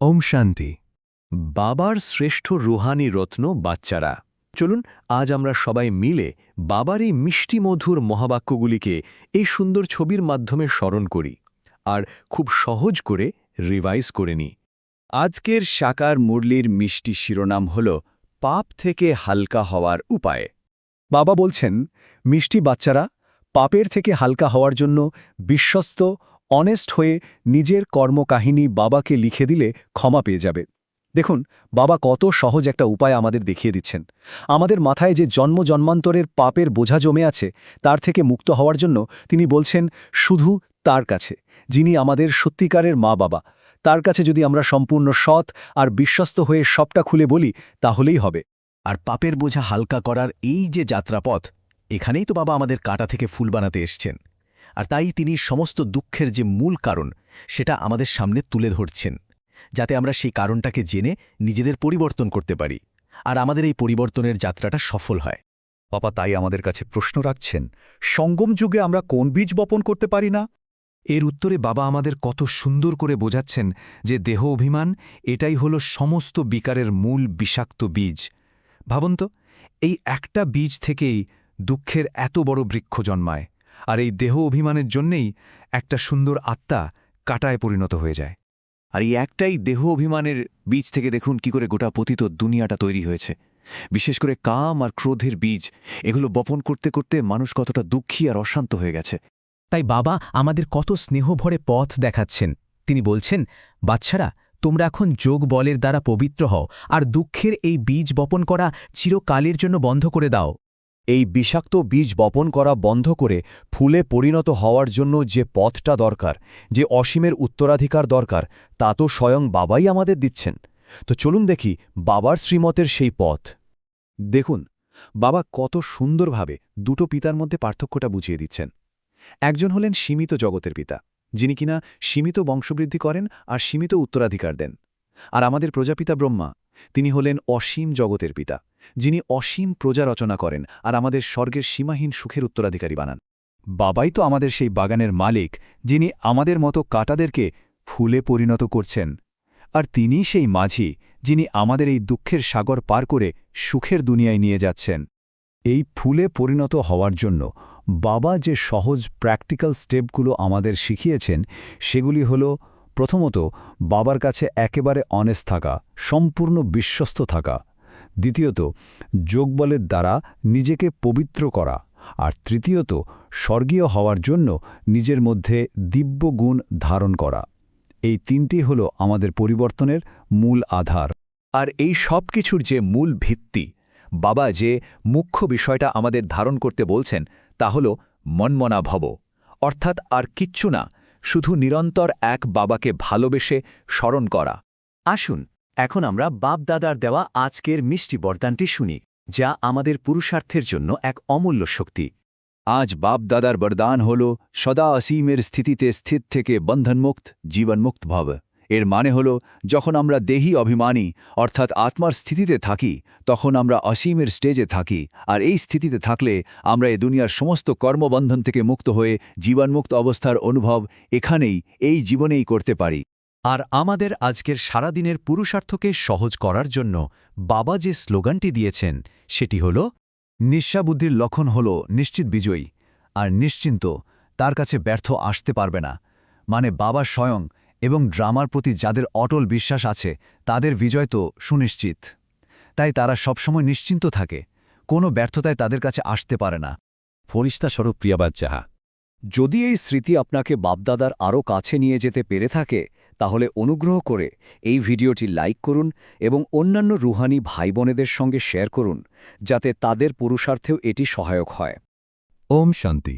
ওম শান্তি। বাবার শ্রেষ্ঠ রুহানি রত্ন বাচ্চারা। চলুন, আজ আমরা সবাই মিলে বাবার এই মিষ্টি মধুর মহাবাক্যগুলিকে এই সুন্দর ছবির মাধ্যমে স্মরণ করি আর খুব সহজ করে রিভাইজ করে নিই। আজকের সাকার মুরলির মিষ্টি শিরোনাম হল পাপ থেকে হালকা হওয়ার উপায়। বাবা বলছেন, মিষ্টি বাচ্চারা, পাপের থেকে হালকা হওয়ার জন্য বিশ্বস্ত অনেস্ট হয়ে নিজের কর্মকাহিনী বাবাকে লিখে দিলে ক্ষমা পেয়ে যাবে। দেখুন, বাবা কত সহজ একটা উপায় আমাদের দেখিয়ে দিচ্ছেন। আমাদের মাথায় যে জন্ম জন্মান্তরের পাপের বোঝা জমে আছে, তার থেকে মুক্ত হওয়ার জন্য তিনি বলছেন, শুধু তার কাছে, যিনি আমাদের সত্যিকারের মা বাবা। তার কাছে যদি আমরা সম্পূর্ণ সৎ আর বিশ্বস্ত হয়ে সবটা খুলে বলি, তাহলেই হবে। আর পাপের বোঝা হালকা করার এই যে যাত্রাপথ, এখানেই তো বাবা আমাদের কাঁটা থেকে ফুল বানাতে এসছেন। আর তাই তিনি সমস্ত দুঃখের যে মূল কারণ, সেটা আমাদের সামনে তুলে ধরছেন, যাতে আমরা সেই কারণটাকে জেনে নিজেদের পরিবর্তন করতে পারি আর আমাদের এই পরিবর্তনের যাত্রাটা সফল হয়। বাবা তাই আমাদের কাছে প্রশ্ন রাখছেন, সঙ্গম যুগে আমরা কোন বীজ বপন করতে পারি না? এর উত্তরে বাবা আমাদের কত সুন্দর করে বোঝাচ্ছেন যে দেহ অভিমান এটাই হল সমস্ত বিকারের মূল বিষাক্ত বীজ। ভাবুন তো, এই একটা বীজ থেকেই দুঃখের এত বড় বৃক্ষ জন্মায়। আর এই দেহ অভিমানের জন্যেই একটা সুন্দর আত্মা কাটায় পরিণত হয়ে যায়। আর এই একটাই দেহ অভিমানের বীজ থেকে দেখুন কি করে গোটা পতিত দুনিয়াটা তৈরি হয়েছে। বিশেষ করে কাম আর ক্রোধের বীজ, এগুলো বপন করতে করতে মানুষ কতটা দুঃখী আর অশান্ত হয়ে গেছে। তাই বাবা আমাদের কত স্নেহ ভরে পথ দেখাচ্ছেন। তিনি বলছেন, বাচ্চারা, তোমরা এখন যোগ বলের দ্বারা পবিত্র হও, আর দুঃখের এই বীজ বপন করা চিরকালের জন্য বন্ধ করে দাও। এই বিষাক্ত বীজ বপন করা বন্ধ করে ফুলে পরিণত হওয়ার জন্য যে পথটা দরকার, যে অসীমের উত্তরাধিকার দরকার, তা তো স্বয়ং বাবাই আমাদের দিচ্ছেন। তো চলুন দেখি বাবার শ্রীমতের সেই পথ। দেখুন, বাবা কত সুন্দরভাবে দুটো পিতার মধ্যে পার্থক্যটা বুঝিয়ে দিচ্ছেন। একজন হলেন সীমিত জগতের পিতা, যিনি কিনা সীমিত বংশবৃদ্ধি করেন আর সীমিত উত্তরাধিকার দেন। আর আমাদের প্রজাপিতা ব্রহ্মা তিনি হলেন অসীম জগতের পিতা, যিনি অসীম প্রজা রচনা করেন আর আমাদের স্বর্গের সীমাহীন সুখের উত্তরাধিকারী বানান। বাবাই তো আমাদের সেই বাগানের মালিক, যিনি আমাদের মতো কাটাদেরকে ফুলে পরিণত করছেন। আর তিনিই সেই মাঝি, যিনি আমাদের এই দুঃখের সাগর পার করে সুখের দুনিয়ায় নিয়ে যাচ্ছেন। এই ফুলে পরিণত হওয়ার জন্য বাবা যে সহজ প্র্যাকটিক্যাল স্টেপগুলো আমাদের শিখিয়েছেন, সেগুলি হল প্রথমত, বাবার কাছে একেবারে অনেস্ট থাকা, সম্পূর্ণ বিশ্বস্ত থাকা। দ্বিতীয়ত, যোগবলের দ্বারা নিজেকে পবিত্র করা। আর তৃতীয়ত, স্বর্গীয় হওয়ার জন্য নিজের মধ্যে দিব্য গুণ ধারণ করা। এই তিনটি হল আমাদের পরিবর্তনের মূল আধার। আর এই সব কিছুর যে মূল ভিত্তি, বাবা যে মুখ্য বিষয়টা আমাদের ধারণ করতে বলছেন, তা হল মনমনা ভব অর্থাৎ আর কিচ্ছু না শুধু নিরন্তর এক বাবাকে ভালোবেসে স্মরণ করা। আসুন, এখন আমরা বাপ দাদার দেওয়া আজকের মিষ্টি বরদানটি শুনি, যা আমাদের পুরুষার্থের জন্য এক অমূল্য শক্তি। আজ বাপ দাদার বরদান হল সদা অসীমের স্থিতিতে স্থিত থেকে বন্ধনমুক্ত, জীবনমুক্ত ভব। এর মানে হল, যখন আমরা দেহি অভিমানী, অর্থাৎ আত্মার স্থিতিতে থাকি, তখন আমরা অসীমের স্টেজে থাকি, আর এই স্থিতিতে থাকলে আমরা এ দুনিয়ার সমস্ত কর্মবন্ধন থেকে মুক্ত হয়ে জীবনমুক্ত অবস্থার অনুভব এখানেই, এই জীবনেই করতে পারি। আর আমাদের আজকের সারাদিনের পুরুষার্থকে সহজ করার জন্য বাবা যে স্লোগানটি দিয়েছেন, সেটি হল নিঃস্বাবুদ্ধির লক্ষণ হল নিশ্চিত বিজয়ী, আর নিশ্চিন্ত তার কাছে ব্যর্থ আসতে পারবে না। মানে বাবা স্বয়ং এবং ড্রামার প্রতি যাদের অটল বিশ্বাস আছে তাদের বিজয় তো সুনিশ্চিত। তাই তারা সবসময় নিশ্চিন্ত থাকে কোনো ব্যর্থতায় তাদের কাছে আসতে পারে না। ফরিস্তাস্বরূপ প্রিয়াবাদ যাহা যদি এই স্মৃতি আপনাকে বাপদাদার আরও কাছে নিয়ে যেতে পেরে থাকে তাহলে অনুগ্রহ করে এই ভিডিওটি লাইক করুন এবং অন্যান্য রুহানি ভাই বোনেদের সঙ্গে শেয়ার করুন যাতে তাদের পুরুষার্থেও এটি সহায়ক হয়। ওম শান্তি।